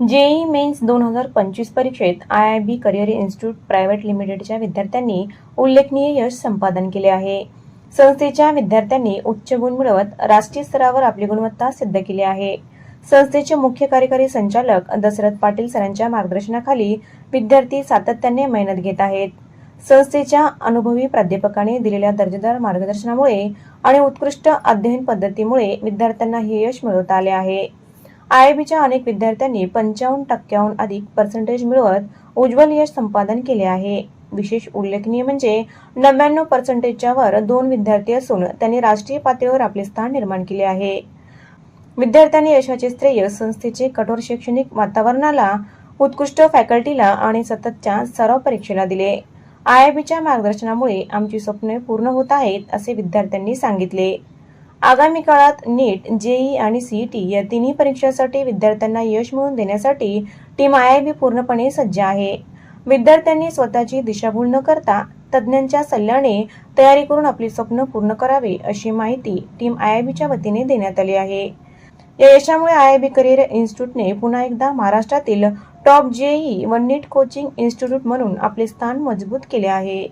JEE men's दोन हजार पंचवीस परीक्षेत I I B career institute private लिमिटेडच्या विद्यार्थ्यांनी उल्लेखनीय यश संपादन केले आहे. संस्थेच्या विद्यार्थ्यांनी उच्च गुण मिळवत राष्ट्रीय स्तरावर आपली गुणवत्ता सिद्ध केली आहे. संस्थेचे मुख्य कार्यकारी संचालक दशरथ पाटील सरांच्या मार्गदर्शनाखाली विद्यार्थी सातत्याने मेहनत घेत आहेत. संस्थेच्या अनुभवी प्राध्यापकांनी दिलेल्या दर्जेदार मार्गदर्शनामुळे आणि उत्कृष्ट अध्ययन पद्धतीमुळे विद्यार्थ्यांना हे यश मिळवता आले आहे. आयबीच्या अनेक विद्यार्थ्यांनी पंचावन्न टक्क्याहून अधिक पर्सेंटेज मिळवत उज्ज्वल यश संपादन केले आहे. विशेष उल्लेखनीय म्हणजे नव्याण्णव पर्सेंटेजच्या वर दोन विद्यार्थी असून त्यांनी राष्ट्रीय पातळीवर आपले स्थान निर्माण केले आहे. विद्यार्थ्यांनी यशाचे श्रेय संस्थेचे कठोर शैक्षणिक वातावरणाला उत्कृष्ट फॅकल्टीला आणि सततच्या सराव परीक्षेला दिले. आयआयबीच्या मार्गदर्शनामुळे आमची स्वप्ने पूर्ण होत आहेत असे विद्यार्थ्यांनी सांगितले. आगामी काळात नीट जेई आणि सीईटी या तिन्ही परीक्षांसाठी विद्यार्थ्यांना यश मिळवून देण्यासाठी टीम आयआयबी पूर्णपणे सज्ज आहे. विद्यार्थ्यांनी स्वतःची दिशाभूल न करता तज्ज्ञांच्या सल्ल्याने तयारी करून आपली स्वप्न पूर्ण करावे अशी माहिती टीम आयआयबीच्या वतीने देण्यात आली आहे. या यशामुळे आयआयबी करिअर इन्स्टिट्यूटने पुन्हा एकदा महाराष्ट्रातील टॉप जेई व नीट कोचिंग इन्स्टिट्यूट म्हणून आपले स्थान मजबूत केले आहे.